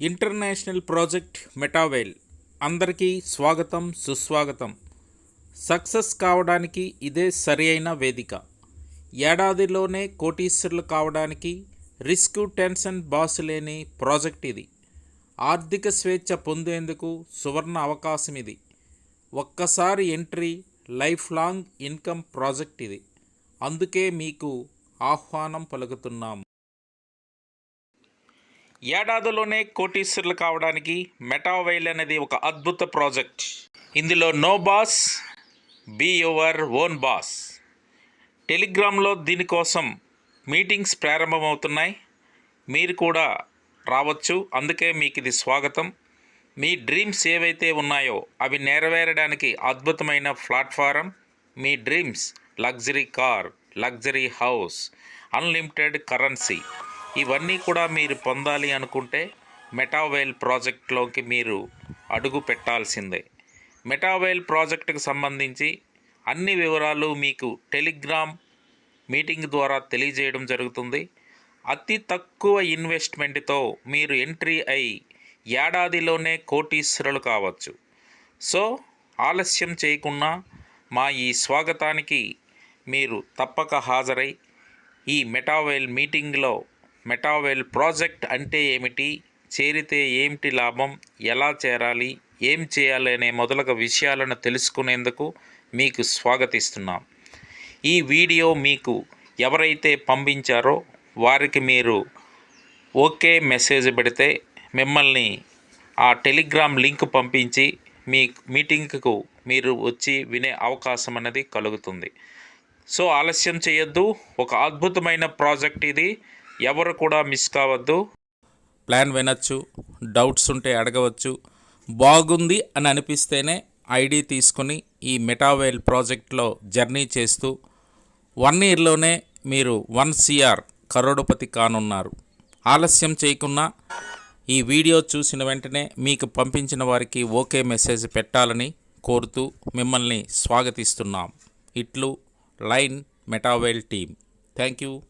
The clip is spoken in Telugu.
International project మెటావేల్. అందరికీ స్వాగతం సుస్వాగతం. సక్సెస్ కావడానికి ఇదే సరి అయిన వేదిక. ఏడాదిలోనే కోటీశ్వరులు కావడానికి రిస్క్ టెన్షన్ బాస్ లేని ప్రాజెక్ట్ ఇది. ఆర్థిక స్వేచ్ఛ పొందేందుకు సువర్ణ అవకాశం ఇది. ఒక్కసారి entry life long income project ఇది. అందుకే మీకు ఆహ్వానం పలుకుతున్నాము. ఏడాదిలోనే కోటీశ్వరులు కావడానికి మెటావైల్ అనేది ఒక అద్భుత ప్రాజెక్ట్. ఇందులో no boss be your own boss. టెలిగ్రామ్లో దీనికోసం మీటింగ్స్ ప్రారంభమవుతున్నాయి. మీరు కూడా రావచ్చు. అందుకే మీకు ఇది స్వాగతం. మీ డ్రీమ్స్ ఏవైతే ఉన్నాయో అవి నెరవేరడానికి అద్భుతమైన ప్లాట్ఫారం మీ dreams. Luxury car luxury house unlimited currency. ఇవన్నీ కూడా మీరు పొందాలి అనుకుంటే మెటావైల్ ప్రాజెక్ట్లోకి మీరు అడుగు పెట్టాల్సిందే. మెటావైల్ ప్రాజెక్టుకు సంబంధించి అన్ని వివరాలు మీకు టెలిగ్రామ్ మీటింగ్ ద్వారా తెలియజేయడం జరుగుతుంది. అతి తక్కువ ఇన్వెస్ట్మెంట్తో మీరు ఎంట్రీ అయి ఏడాదిలోనే కోటీశ్వరులు కావచ్చు. సో ఆలస్యం చేయకుండా మా ఈ స్వాగతానికి మీరు తప్పక హాజరై ఈ మెటావైల్ మీటింగ్లో మెటావెల్ ప్రాజెక్ట్ అంటే ఏమిటి? చేరితే ఏమిటి లాభం? ఎలా చేరాలి? ఏం చేయాలి అనే మొదలగు విషయాలను తెలుసుకునేందుకు మీకు స్వాగతిస్తున్నాం. ఈ వీడియో మీకు ఎవరైతే పంపించారో వారికి మీరు ఓకే మెసేజ్ పెడితే మిమ్మల్ని ఆ టెలిగ్రామ్ లింక్ పంపించి మీ మీటింగ్కు మీరు వచ్చి వినే అవకాశం అనేది కలుగుతుంది. సో ఆలస్యం చేయొద్దు. ఒక అద్భుతమైన ప్రాజెక్ట్ ఇది. ఎవరు కూడా మిస్ కావద్దు. ప్లాన్ వినొచ్చు డౌట్స్ ఉంటే అడగవచ్చు. బాగుంది అని అనిపిస్తేనే ఐడి తీసుకుని ఈ మెటావేల్ ప్రాజెక్ట్లో జర్నీ చేస్తూ వన్ ఇయర్లోనే మీరు వన్ సిఆర్ కరోడపతి కానున్నారు. ఆలస్యం చేయకుండా ఈ వీడియో చూసిన వెంటనే మీకు పంపించిన వారికి ఓకే మెసేజ్ పెట్టాలని కోరుతూ మిమ్మల్ని స్వాగతిస్తున్నాం. ఇట్లు line Metaville team. Thank you.